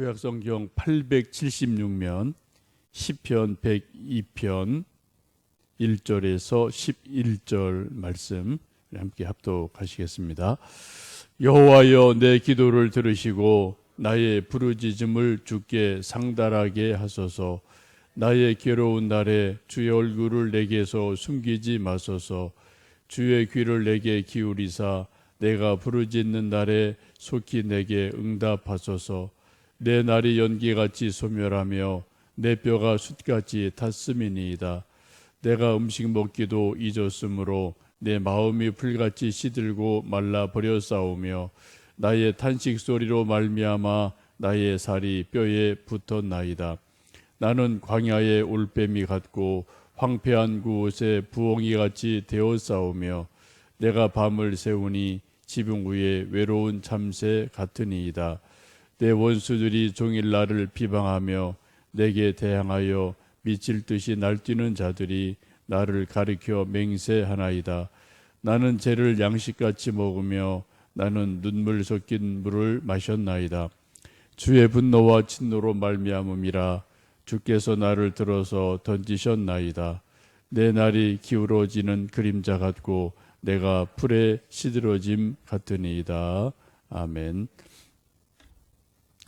구약성경 876면 10편 102편 1절에서 11절 말씀 함께 합독하시겠습니다. 여호와여 내 기도를 들으시고 나의 부르짖음을 주께 상달하게 하소서. 나의 괴로운 날에 주의 얼굴을 내게서 숨기지 마소서. 주의 귀를 내게 기울이사 내가 부르짖는 날에 속히 내게 응답하소서 내 날이 연기같이 소멸하며 내 뼈가 숯같이 탔음이니이다 내가 음식 먹기도 잊었으므로 내 마음이 풀같이 시들고 말라 버렸사오며 나의 탄식 소리로 말미암아 나의 살이 뼈에 붙었나이다 나는 광야의 올빼미 같고 황폐한 그곳에 부엉이 같이 되어 싸우며 내가 밤을 세우니 지붕 위에 외로운 참새 같으니이다. 내 원수들이 종일 나를 비방하며 내게 대항하여 미칠 듯이 날뛰는 자들이 나를 가리켜 맹세하나이다. 나는 죄를 양식같이 먹으며 나는 눈물 섞인 물을 마셨나이다. 주의 분노와 진노로 말미암음이라 주께서 나를 들어서 던지셨나이다. 내 날이 기울어지는 그림자 같고 내가 풀에 시들어짐 같으니이다. 아멘.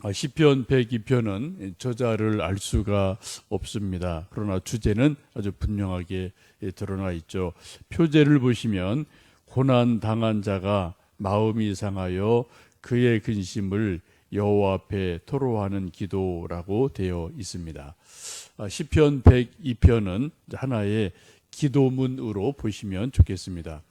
아, 시편 102편은 저자를 알 수가 없습니다. 그러나 주제는 아주 분명하게 드러나 있죠. 표제를 보시면 고난 당한 자가 마음이 상하여 그의 근심을 여호와 앞에 토로하는 기도라고 되어 있습니다. 아, 시편 102편은 하나의 기도문으로 보시면 좋겠습니다.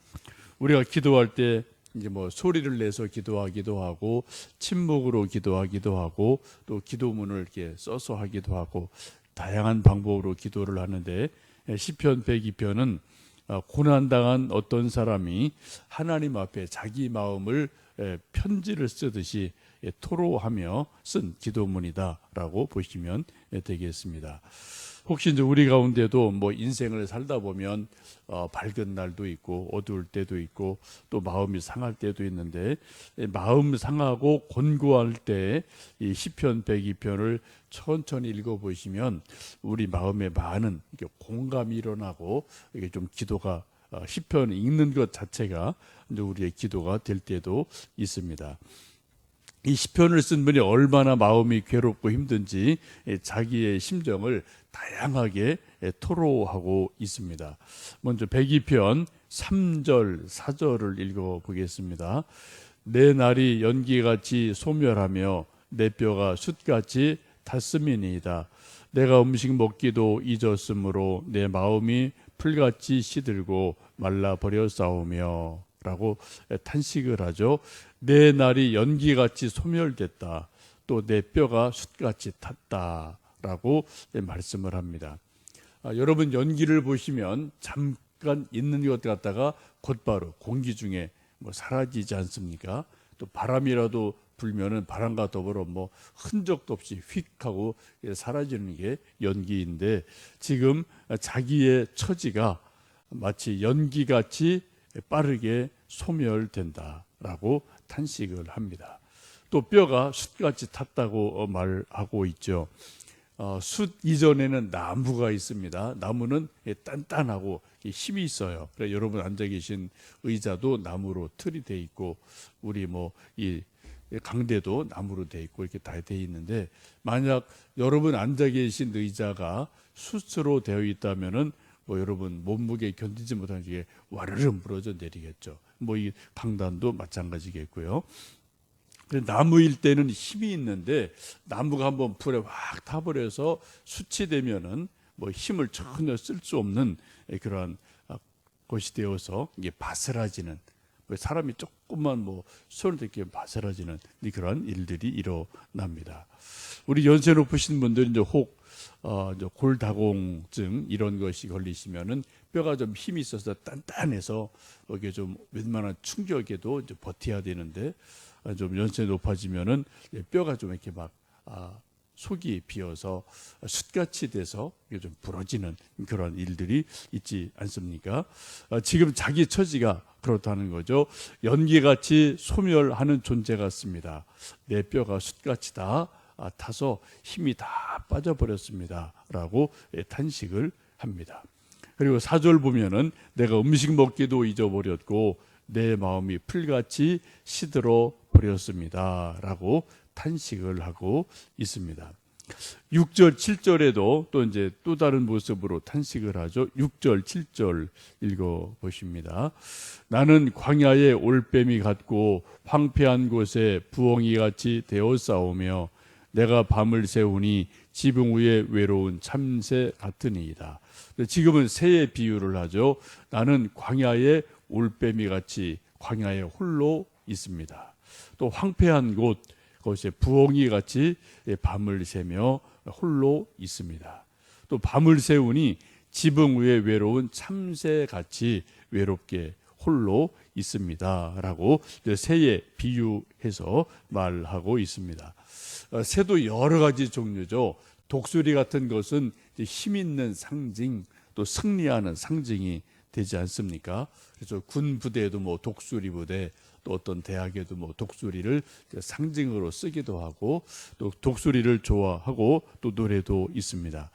우리가 기도할 때 이제 뭐 소리를 내서 기도하기도 하고 침묵으로 기도하기도 하고 또 기도문을 이렇게 써서 하기도 하고 다양한 방법으로 기도를 하는데 시편 102편은 아, 고난 당한 어떤 사람이 하나님 앞에 자기 마음을 편지를 쓰듯이 예, 토로하며 쓴 기도문이다라고 보시면 되겠습니다. 혹시 이제 우리 가운데도 뭐 인생을 살다 보면 어, 밝은 날도 있고 어두울 때도 있고 또 마음이 상할 때도 있는데 마음 상하고 곤고할 때 이 시편 102편을 천천히 읽어 보시면 우리 마음에 많은 공감이 일어나고 이게 좀 기도가 어, 시편 읽는 것 자체가 이제 우리의 기도가 될 때도 있습니다. 이 시편을 쓴 분이 얼마나 마음이 괴롭고 힘든지 자기의 심정을 다양하게 토로하고 있습니다. 먼저 102편 3절, 4절을 읽어 보겠습니다. 내 날이 연기같이 소멸하며 내 뼈가 숯같이 탔음이니이다. 내가 음식 먹기도 잊었으므로 내 마음이 풀같이 시들고 말라 버렸사오며 라고 탄식을 하죠. 내 날이 연기같이 소멸됐다. 또 내 뼈가 숯같이 탔다라고 말씀을 합니다. 아, 여러분 연기를 보시면 잠깐 있는 것 같다가 곧바로 공기 중에 뭐 사라지지 않습니까? 또 바람이라도 불면은 바람과 더불어 뭐 흔적도 없이 휙 하고 사라지는 게 연기인데 지금 자기의 처지가 마치 연기같이 빠르게 소멸된다라고 탄식을 합니다. 또 뼈가 숯같이 탔다고 말하고 있죠. 어, 숯 이전에는 나무가 있습니다. 나무는 단단하고 힘이 있어요. 그래 여러분 앉아 계신 의자도 나무로 틀이 돼 있고 우리 뭐 이 강대도 나무로 돼 있고 이렇게 다 돼 있는데 만약 여러분 앉아 계신 의자가 숯으로 되어 있다면은 뭐 여러분 몸무게 견디지 못하는 중에 와르르 무너져 내리겠죠. 뭐이 강단도 마찬가지겠고요. 나무일 때는 힘이 있는데 나무가 한번 불에 확 타버려서 수치되면은 뭐 힘을 전혀 쓸 수 없는 그러한 것이 되어서 이게 바스라지는 뭐 사람이 조금만 뭐 손을 대게 바스라지는 그러한 일들이 일어납니다. 우리 연세 높으신 분들은 이제 혹 어, 골다공증 이런 것이 걸리시면은 뼈가 좀 힘이 있어서 단단해서 이게 좀 웬만한 충격에도 이제 버텨야 되는데 어, 좀 연세 높아지면은 뼈가 좀 이렇게 막 아, 속이 비어서 숯같이 돼서 이게 좀 부러지는 그런 일들이 있지 않습니까? 어, 지금 자기 처지가 그렇다는 거죠. 연기같이 소멸하는 존재 같습니다. 내 뼈가 숯같이 다 아, 타서 힘이 다 빠져버렸습니다라고 예, 탄식을 합니다. 그리고 사절 보면은 내가 음식 먹기도 잊어버렸고 내 마음이 풀같이 시들어 버렸습니다라고 탄식을 하고 있습니다. 6절, 7절에도 또 이제 또 다른 모습으로 탄식을 하죠. 6절, 7절 읽어 보십니다. 나는 광야의 올빼미 같고 황폐한 곳에 부엉이 같이 되어 싸우며 내가 밤을 새우니 지붕 위에 외로운 참새 같으니이다. 지금은 새의 비유를 하죠. 나는 광야의 올빼미 같이 광야에 홀로 있습니다. 또 황폐한 곳 그것에 부엉이 같이 밤을 새며 홀로 있습니다. 또 밤을 새우니 지붕 위에 외로운 참새 같이 외롭게 홀로 있습니다라고 새에 비유해서 말하고 있습니다. 어, 새도 여러 가지 종류죠. 독수리 같은 것은 힘 있는 상징, 또 승리하는 상징이 되지 않습니까? 그래서 군 부대에도 뭐 독수리 부대, 또 어떤 대학에도 뭐 독수리를 상징으로 쓰기도 하고 또 독수리를 좋아하고 또 노래도 있습니다.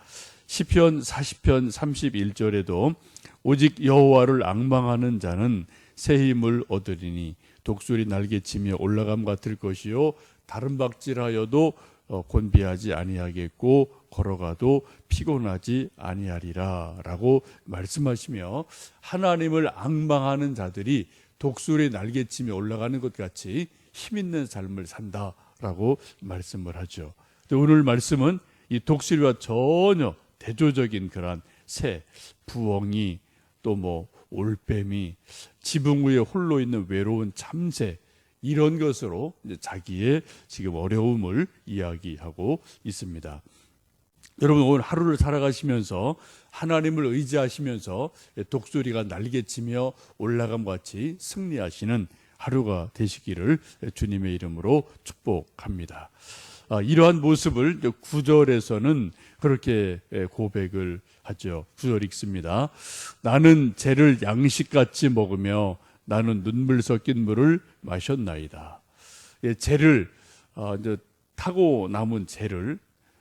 시편 40편 31절에도 오직 여호와를 앙망하는 자는 새 힘을 얻으리니 독수리 날개치며 올라감 같을 것이요 다른 박질하여도 어, 곤비하지 아니하겠고 걸어가도 피곤하지 아니하리라라고 말씀하시며 하나님을 앙망하는 자들이 독수리 날개치며 올라가는 것 같이 힘 있는 삶을 산다라고 말씀을 하죠. 오늘 말씀은 이 독수리와 전혀 대조적인 그러한 새, 부엉이, 또 뭐 올빼미, 지붕 위에 홀로 있는 외로운 참새 이런 것으로 자기의 지금 어려움을 이야기하고 있습니다. 여러분 오늘 하루를 살아가시면서 하나님을 의지하시면서 독수리가 날개치며 올라감과 같이 승리하시는 하루가 되시기를 주님의 이름으로 축복합니다. 아, 이러한 모습을 구절에서는 그렇게 고백을 하죠. 구절 읽습니다. 나는 죄를 양식같이 먹으며 나는 눈물 섞인 물을 마셨나이다. 예, 죄를 어, 이제 타고 남은 죄를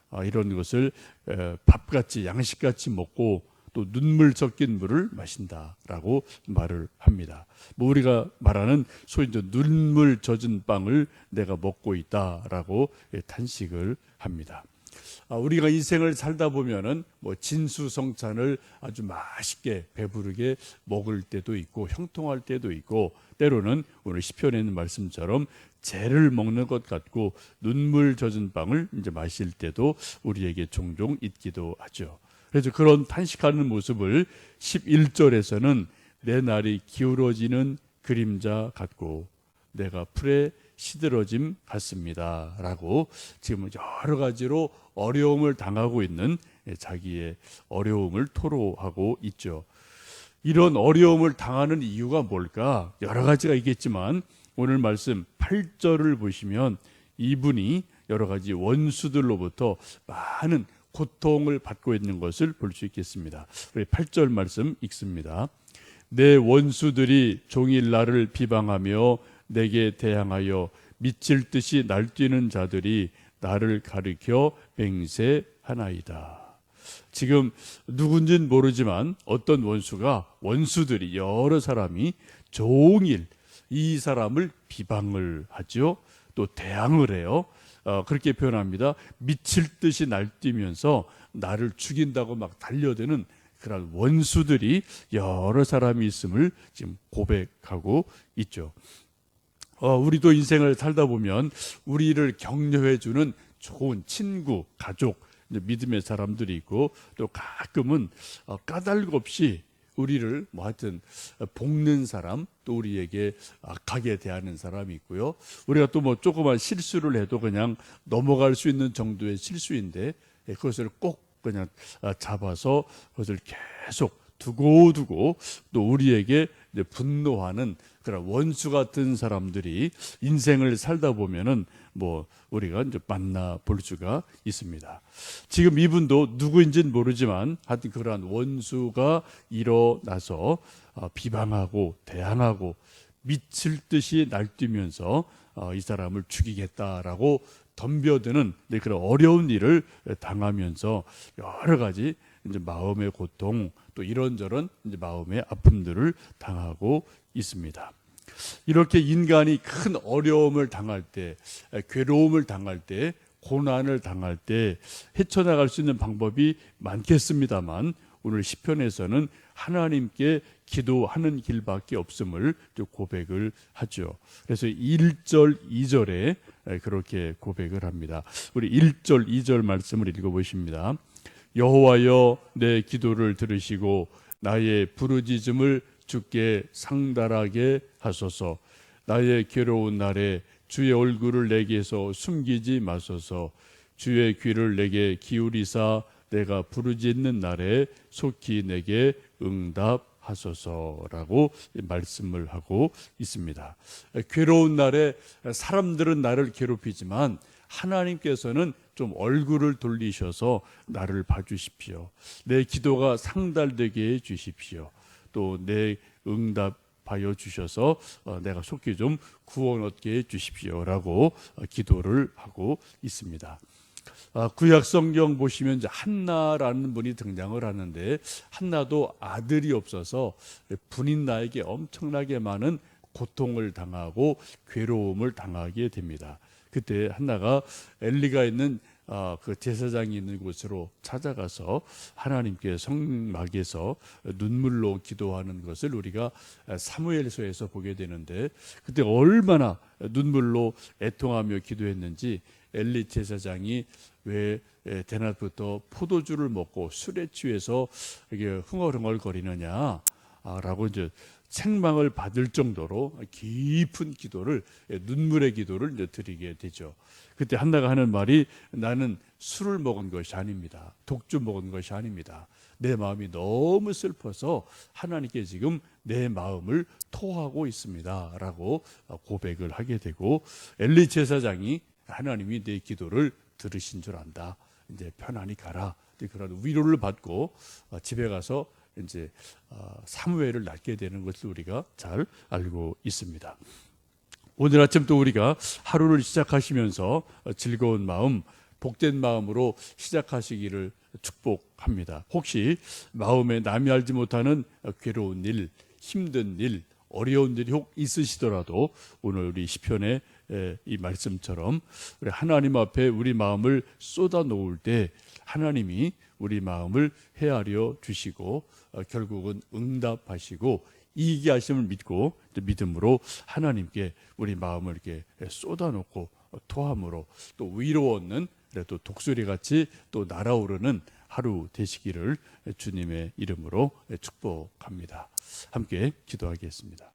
어, 이런 것을 에, 밥같이 양식같이 먹고 또 눈물 섞인 물을 마신다라고 말을 합니다. 뭐 우리가 말하는 소위 이제 눈물 젖은 빵을 내가 먹고 있다라고 예, 탄식을 합니다. 아, 우리가 인생을 살다 보면은 뭐 진수성찬을 아주 맛있게 배부르게 먹을 때도 있고 형통할 때도 있고 때로는 오늘 시편에 있는 말씀처럼 재를 먹는 것 같고 눈물 젖은 빵을 이제 마실 때도 우리에게 종종 있기도 하죠. 그래서 그런 탄식하는 모습을 11절에서는 내 날이 기울어지는 그림자 같고 내가 풀에 시들어짐 같습니다. 라고 지금 여러 가지로 어려움을 당하고 있는 자기의 어려움을 토로하고 있죠. 이런 어려움을 당하는 이유가 뭘까? 여러 가지가 있겠지만 오늘 말씀 8절을 보시면 이분이 여러 가지 원수들로부터 많은 고통을 받고 있는 것을 볼 수 있겠습니다. 우리 8절 말씀 읽습니다. 내 원수들이 종일 나를 비방하며 내게 대항하여 미칠 듯이 날뛰는 자들이 나를 가리켜 맹세하나이다. 지금 누군진 모르지만 어떤 원수가 원수들이 여러 사람이 종일 이 사람을 비방을 하죠. 또 대항을 해요. 어, 그렇게 표현합니다. 미칠 듯이 날뛰면서 나를 죽인다고 막 달려드는 그런 원수들이 여러 사람이 있음을 지금 고백하고 있죠. 어, 우리도 인생을 살다 보면 우리를 격려해 주는 좋은 친구, 가족, 믿음의 사람들이 있고 또 가끔은 어, 까닭 없이 우리를 뭐 하여튼 볶는 사람 또 우리에게 악하게 대하는 사람이 있고요. 우리가 또 뭐 조그만 실수를 해도 그냥 넘어갈 수 있는 정도의 실수인데 예, 그것을 꼭 그냥 아, 잡아서 그것을 계속 두고 두고 또 우리에게 분노하는 그런 원수 같은 사람들이 인생을 살다 보면은 뭐 우리가 이제 만나 볼 수가 있습니다. 지금 이분도 누구인지는 모르지만 하여튼 그러한 원수가 일어나서 어, 비방하고 대항하고 미칠 듯이 날뛰면서 어, 이 사람을 죽이겠다라고 덤벼드는 네, 그런 어려운 일을 당하면서 여러 가지 이제 마음의 고통 또 이런저런 이제 마음의 아픔들을 당하고 있습니다. 이렇게 인간이 큰 어려움을 당할 때, 괴로움을 당할 때, 고난을 당할 때 헤쳐나갈 수 있는 방법이 많겠습니다만 오늘 시편에서는 하나님께 기도하는 길밖에 없음을 또 고백을 하죠. 그래서 1절, 2절에 그렇게 고백을 합니다. 우리 1절, 2절 말씀을 읽어 보십니다. 여호와여 내 기도를 들으시고 나의 부르짖음을 주께 상달하게 하소서. 나의 괴로운 날에 주의 얼굴을 내게서 숨기지 마소서. 주의 귀를 내게 기울이사 내가 부르짖는 날에 속히 내게 응답하소서라고 말씀을 하고 있습니다. 괴로운 날에 사람들은 나를 괴롭히지만 하나님께서는 좀 얼굴을 돌리셔서 나를 봐주십시오. 내 기도가 상달되게 해 주십시오. 또 내 응답 하여 주셔서 어, 내가 속히 좀 구원 얻게 해 주십시오라고 어, 기도를 하고 있습니다. 아, 구약 성경 보시면 한나라는 분이 등장을 하는데 한나도 아들이 없어서 분인 나에게 엄청나게 많은 고통을 당하고 괴로움을 당하게 됩니다. 그때 한나가 엘리가 있는 아, 그 제사장이 있는 곳으로 찾아가서 하나님께 성막에서 눈물로 기도하는 것을 우리가 사무엘서에서 보게 되는데 그때 얼마나 눈물로 애통하며 기도했는지 엘리 제사장이 왜 대낮부터 포도주를 먹고 술에 취해서 이게 흥얼흥얼거리느냐 라고 이제 책망을 받을 정도로 깊은 기도를 눈물의 기도를 드리게 되죠. 그때 한나가 하는 말이 나는 술을 먹은 것이 아닙니다. 독주 먹은 것이 아닙니다. 내 마음이 너무 슬퍼서 하나님께 지금 내 마음을 토하고 있습니다라고 고백을 하게 되고 엘리 제사장이 하나님이 내 기도를 들으신 줄 안다. 이제 편안히 가라. 그런 위로를 받고 집에 가서 이제 어, 사무엘을 낳게 되는 것을 우리가 잘 알고 있습니다. 오늘 아침 또 우리가 하루를 시작하시면서 즐거운 마음, 복된 마음으로 시작하시기를 축복합니다. 혹시 마음에 남이 알지 못하는 괴로운 일, 힘든 일, 어려운 일이 혹 있으시더라도 오늘 우리 시편의 이 말씀처럼 우리 하나님 앞에 우리 마음을 쏟아 놓을 때 하나님이 우리 마음을 헤아려 주시고 어, 결국은 응답하시고 이기게 하심을 믿고 믿음으로 하나님께 우리 마음을 이렇게 쏟아놓고 토함으로 또 위로 얻는 또 독수리 같이 또 날아오르는 하루 되시기를 주님의 이름으로 축복합니다. 함께 기도하겠습니다.